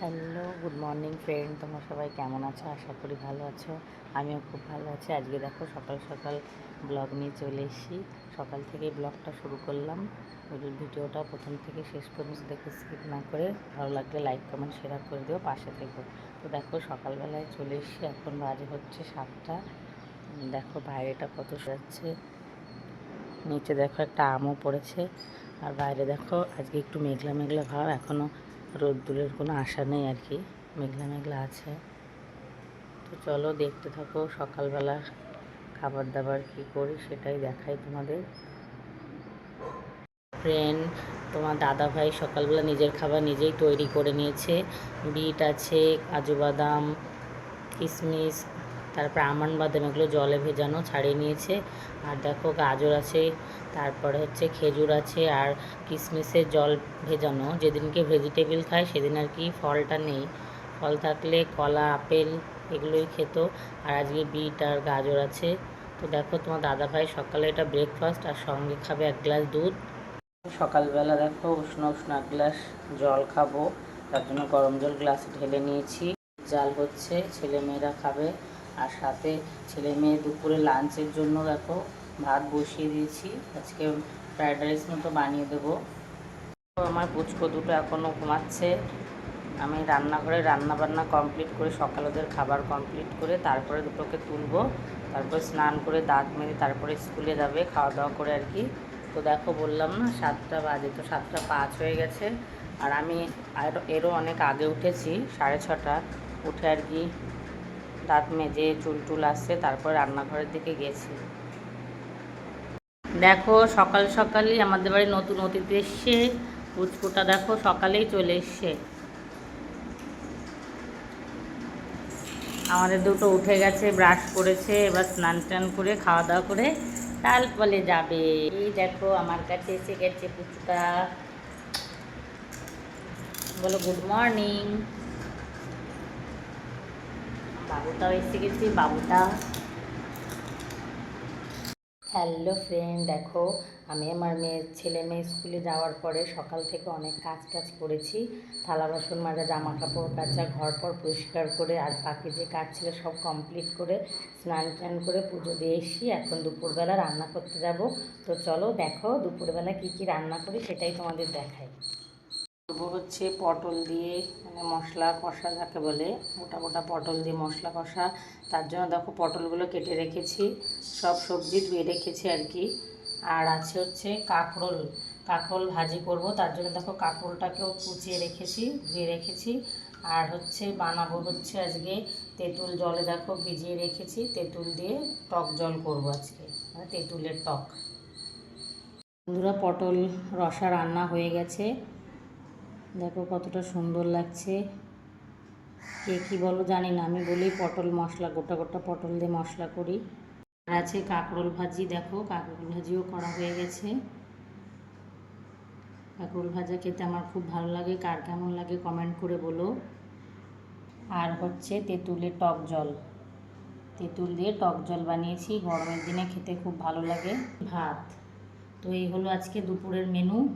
Hello, good morning friend. তোমরা সবাই কেমন আছো? আশা করি ভালো আছো। আমিও খুব ভালো আছি। আজকে দেখো, সকাল সকাল ব্লগ নিয়ে চলে এসেছি। সকাল থেকেই ব্লগটা শুরু করলাম। ভিডিওটা প্রথম থেকে শেষ পর্যন্ত দেখে স্কিপ না করে ভালো লাগলে লাইক কমেন্ট শেয়ার করে দিও, পাশে থেকো। তো দেখো, সকালবেলায় চলে এসেছি। এখন বাজে হচ্ছে সাতটা। দেখো, বাইরেটা কত যাচ্ছে। নিচে দেখো একটা আমও পড়েছে। আর বাইরে দেখো, আজকে একটু মেঘলা মেঘলা ভাব। এখনও রোদ্দুরের কোনো আশা নেই আর কি। মেঘলা মেঘলা আছে। তো চলো দেখতে থাকো সকালবেলা খাবার দাবার কি করি সেটাই দেখাই তোমাদের। ফ্রেন্ড তোমার দাদা ভাই সকালবেলা নিজের খাবার নিজেই তৈরি করে নিয়েছে। বিট আছে, কাজু বাদাম কিশমিশ তারপর আমন্ড বাদাম এগুলো জলে ভেজানো, ছাড়িয়ে নিয়েছে। আর দেখো গাজর আছে, তারপরে হচ্ছে খেজুর আছে আর কিশমিশের জল ভেজানো। যেদিনকে ভেজিটেবিল খায় সেদিন আর কি ফলটা নেই। ফল থাকলে কলা, আপেল এগুলোই খেত। আর আজকে বিট আর গাজর আছে। তো দেখো তোমার দাদা ভাই সকালে এটা ব্রেকফাস্ট আর সঙ্গে খাবে এক গ্লাস দুধ। সকালবেলা দেখো উষ্ণ উষ্ণ এক গ্লাস জল খাব। তার জন্য গরম জল গ্লাসে ঢেলে নিয়েছি। জাল হচ্ছে ছেলে মেয়েরা খাবে। আর সাথে ছেলে মেয়ে দুপুরে লাঞ্চের জন্য দেখো ভাত বসিয়ে দিয়েছি। আজকে ফ্রায়েড রাইস মতো বানিয়ে দেবো। আমার পুচকো দুটো এখনও ঘুমাচ্ছে। আমি রান্নাঘরে রান্না বান্না কমপ্লিট করে সকাল ওদের খাবার কমপ্লিট করে তারপরে দুটোকে তুলবো। তারপরে স্নান করে দাঁত মেরে তারপরে স্কুলে যাবে, খাওয়া দাওয়া করে আর কি। তো দেখো বললাম না, সাতটা বাজে, তো সাতটা পাঁচ হয়ে গেছে। আর আমি এরও অনেক আগে উঠেছি, সাড়ে ছটা। উঠে আর কি দাঁত মেজে চুল টুল আসছে, তারপর রান্নাঘরের দিকে গেছি। দেখো, সকাল সকালই আমাদের বাড়ি নতুন অতিথি এসছে। পুচকুটা দেখো সকালেই চলে এসছে। আমাদের দুটো উঠে গেছে, ব্রাশ করেছে, এবার স্নান টান করে, খাওয়া দাওয়া করে তারপরে যাবে। এই দেখো, আমার কাছে এসে গেছে পুচকা বলো, গুড মর্নিং। বাবুটাও এসে গেছে, বাবুটা। হ্যালো ফ্রেন্ড দেখো, আমি আমার মেয়ের ছেলে মেয়ে স্কুলে যাওয়ার পরে সকাল থেকে অনেক কাজ টাজ করেছি। থালা বাসন মাজা, জামা কাপড় কাচা, ঘর পর পরিষ্কার করে আর বাকি যে কাজ ছিল সব কমপ্লিট করে স্নান টান করে পুজো দিয়ে এসি এখন দুপুরবেলা রান্না করতে যাব। তো চলো দেখো দুপুরবেলা কী কী রান্না করি সেটাই তোমাদের দেখাই। করব হচ্ছে পটল দিয়ে মানে মশলা কষা যাকে বলে, মোটা মোটা পটল দিয়ে মশলা কষা। তার জন্য দেখো পটলগুলো কেটে রেখেছি, সব সবজি ধুয়ে রেখেছি আর কি। আর আছে হচ্ছে কাঁকরোল কাঁকরোল ভাজি করব। তার জন্য দেখো কাঁকরোলটাকেও কুচিয়ে রেখেছি, ধুয়ে রেখেছি। আর হচ্ছে বানাবো হচ্ছে আজকে তেঁতুল জলে দেখো ভিজিয়ে রেখেছি, তেঁতুল দিয়ে টক জল করব আজকে মানে তেঁতুলের টক। বন্ধুরা, পটল রসা রান্না হয়ে গেছে। দেখো কতটা সুন্দর লাগছে। কে কী বলো জানি না, আমি বলি পটল মশলা, গোটা গোটা পটল দিয়ে মশলা করি। আর আছে কাঁকরোল ভাজি, দেখো কাঁকরোল ভাজিও করা হয়ে গেছে। কাঁকরোল ভাজা খেতে আমার খুব ভালো লাগে, কার কেমন লাগে কমেন্ট করে বলো। আর হচ্ছে তেঁতুলের টক জল। তেঁতুল দিয়ে টক জল বানিয়েছি, গরমের দিনে খেতে খুব ভালো লাগে। ভাত। তো এই হলো আজকে দুপুরের মেনু